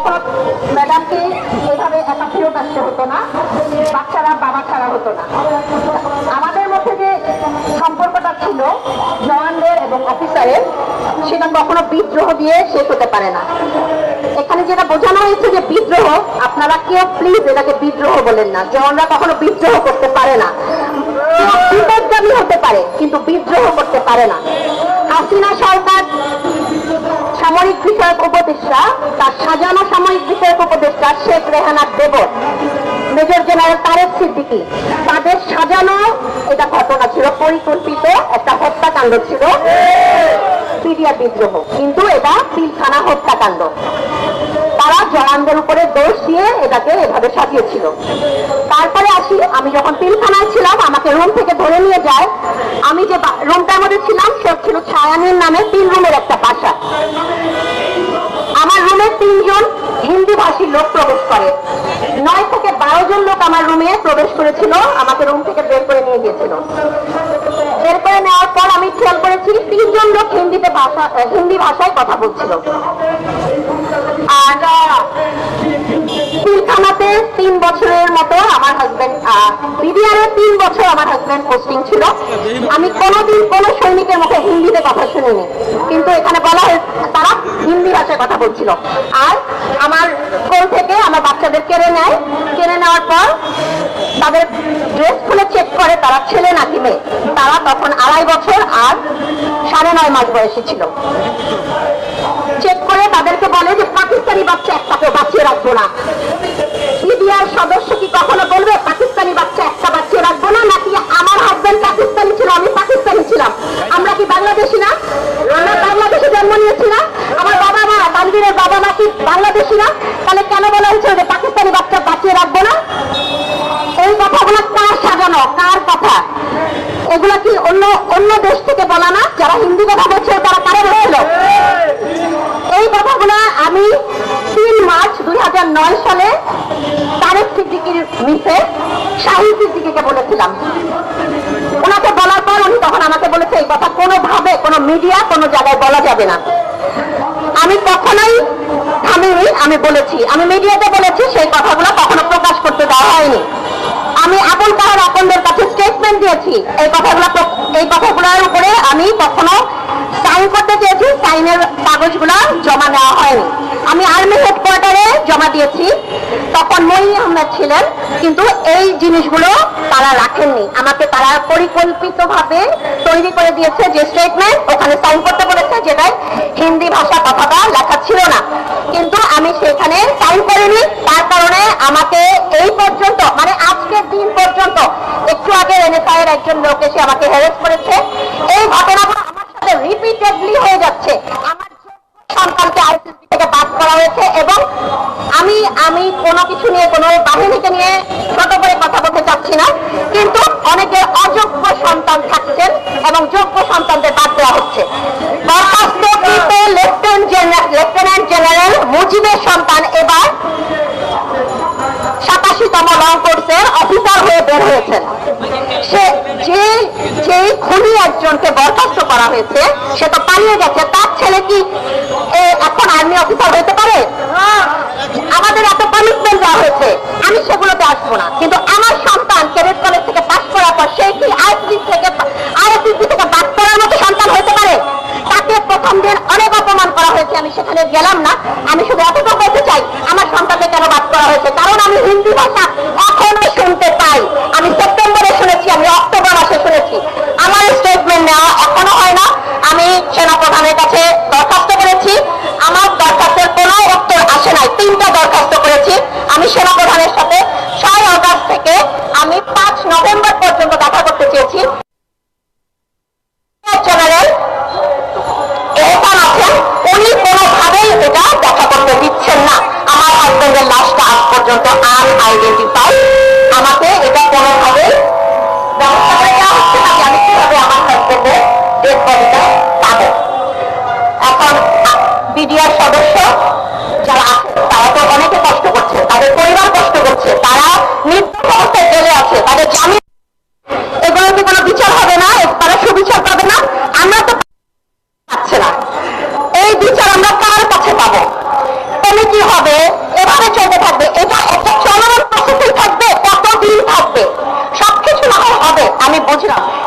এখন ম্যাডামকে এভাবে একা ফেরত আসতে হতো না, বাচ্চারা বাবা ছাড়া হতো না। আমাদের মধ্যে যে সম্পর্কটা ছিল, জওয়ানদের এবং অফিসারের, সেটা কখনো বিদ্রোহ দিয়ে শেষ হতে পারে না। এখানে যেটা বোঝানো হয়েছে যে বিদ্রোহ, আপনারা কেউ প্লিজ এটাকে বিদ্রোহ বলেন না। জওয়ানরা কখনো বিদ্রোহ করতে পারে না। বিপদগামী হতে পারে, কিন্তু বিদ্রোহ করতে পারে না। হাসিনা সরকার সামরিক বিষয়ক উপদেষ্টা, তার সাজানো উপদেষ্টা শেখ রেহানা দেবর। Major general Tareq Siddiqui. তাদের সাজানো এটা ঘটনা ছিল, পরিকল্পিত একটা হত্যাকাণ্ড ছিল। পিডিয়া বিদ্রোহ। কিন্তু এটা পিলখানা হত্যাকাণ্ড। তারা জওয়ানদের উপরে দোষ দিয়ে এটাকে এভাবে সাজিয়েছিল। তারপরে আসি, আমি যখন পিলখানায় ছিলাম, আমাকে রুম থেকে ধরে নিয়ে যায়। আমি যে রুমটার মধ্যে ছিলাম, সে ছিল ছায়ানীর নামে তিন রুমের একটা বাসা। আমার রুমে তিনজন ভাষী লোক প্রবেশ করে। নয় থেকে বারো জন লোক আমার রুমে প্রবেশ করেছিল, আমাকে রুম থেকে বের করে নিয়ে গিয়েছিল। বের করে নেওয়ার পর আমি খেয়াল করেছি, তিনজন লোক হিন্দিতে ভাষা হিন্দি ভাষায় কথা বলছিল। আর তিন বছরের মতো তিন বছর আমার হাজবেন্ড পোস্টিং ছিল। আমি কোনোদিন কোনো সৈনিকের মুখে হিন্দিতে কথা শুনিনি। কিন্তু এখানে বলা হয় তারা হিন্দি ভাষায় কথা বলছিল। আর আমার স্কুল থেকে আমার বাচ্চাদের কেড়ে নেয়। কেড়ে নেওয়ার পর তাদের ড্রেস খুলে চেক করে, তারা ছেলে নাকি মেয়ে। তারা তখন আড়াই বছর আর সাড়ে নয় মাস বয়সী ছিল। চেক করে তাদেরকে বলে যে, পাকিস্তানি বাচ্চা একটাকে বাঁচিয়ে রাখব না সিবিআর সদস্য কি কখনো বলবে পাকিস্তানি বাচ্চা একটা বাঁচিয়ে রাখব না নাকি আমার হাজবেন্ড পাকিস্তানি ছিল আমি পাকিস্তানি ছিলাম আমরা কি বাংলাদেশি না আমরা বাংলাদেশে জন্ম নিয়েছি না আমার তানভীরের বাবা মা বাংলাদেশি না? তাহলে কেন বলা হয়েছে যে পাকিস্তানি বাচ্চা বাঁচিয়ে রাখব না? এই কথাগুলো কার সাজানো? কার কথা? এগুলা কি অন্য অন্য দেশ থেকে বলা না? যারা হিন্দি কথা বলছে, তারা কারা বলছিল এই কথাগুলো আমি তিন মার্চ দুই হাজার নয় সালে তারেক সিদ্দিকির মিসে শাহিদ সিদ্দিকিকে বলেছিলাম। ওনাকে বলার পর উনি তখন আমাকে বলেছে, এই কথা কোনোভাবে কোনো মিডিয়া কোনো জায়গায় বলা যাবে না। আমি বলেছি, আমি মিডিয়াতে বলেছি, সেই কথাগুলো কখনো প্রকাশ করতে দেওয়া হয়নি। আমি আবুল কাহার আপনদের কাছে স্টেটমেন্ট দিয়েছি। এই কথাগুলো এই কথাগুলোর উপরে আমি কখনো সাইন করতে চেয়েছি সাইনের কাগজগুলো জমা নেওয়া হয়নি। আমি আর্মি হেডকোয়ার্টারে জমা দিয়েছি। তখন মই আহমেদ ছিলেন, কিন্তু এই জিনিসগুলো তারা রাখেননি। আমাকে তারা পরিকল্পিতভাবে তৈরি করে দিয়েছে যে স্টেটমেন্ট ওখানে সাইন করতে বলেছে যেটাই হিন্দি ভাষা কথাটা লেখা ছিল না। কিন্তু আমি সেখানে সাইন করিনি। তার কারণে আমাকে এই পর্যন্ত মানে আজকের দিন পর্যন্ত একটু আগে এনএসআই এর একজন লোক এসে আমাকে হ্যারেস করেছে। এই ঘটনাগুলো আমার সাথে রিপিটেডলি হয়ে যাচ্ছে। সন্তানকে আইসিসি থেকে বাদ করা হয়েছে এবং আমি আমি কোনো কিছু নিয়ে, কোনো বাহিনীকে নিয়ে ছোট করে কথা বলতে চাচ্ছি না। কিন্তু অনেকের অযোগ্য সন্তান থাকছেন এবং যোগ্য সন্তানদের হয়েছেন সে যে যে খুনি একজনকে বরখাস্ত করা হয়েছে, সে তো পালিয়ে গেছে। তার ছেলে কি এখন আর্মি অফিসার হতে পারে? আমাদের এত পানিশমেন্ট দেওয়া হয়েছে, আমি সেগুলোতে আসব না। কিন্তু আমার সন্তান ক্যাডেট কলেজ থেকে পাশ করার পর সে কি আইএসসি থেকে আইএসসি থেকে বাদ করার মতো সন্তান হতে পারে? তাকে প্রথম দিন অনেক অপমান করা হয়েছে, আমি সেখানে গেলাম না। আমি শুধু এতটুকু বলতে চাই, আমার সন্তানকে কেন বাদ করা হয়েছে? কারণ আমি হিন্দি ভাষা এখনও শুনতে পাই আমি সেপ্টেম্বরে শুনেছি আমি অক্টোবর মাসে শুনেছি আমার স্টেটমেন্ট নেওয়া এখনও হয় না আমি সেনাপ্রধানের কাছে দরখাস্ত করেছি আমার দরখাস্তের কোনো উত্তর আসে নাই তিনটা দরখাস্ত করেছি আমি সেনাপ্রধানের সাথে ছয় অগস্ট থেকে আমি পাঁচ নভেম্বর পর্যন্ত দেখা করতে চেয়েছি জেনারেল এহসান উনি কোনোভাবেই এটা দেখা করতে দিচ্ছেন না। আমার হাজব্যান্ডের লাশটা আজ পর্যন্ত আনআইডেন্টিফাই আমাকে এটা কোনোভাবে ব্যবস্থা করে আমার হাজবেন্ডের ডেড বডিটা এখন বিডিআর সদস্য 没过去了。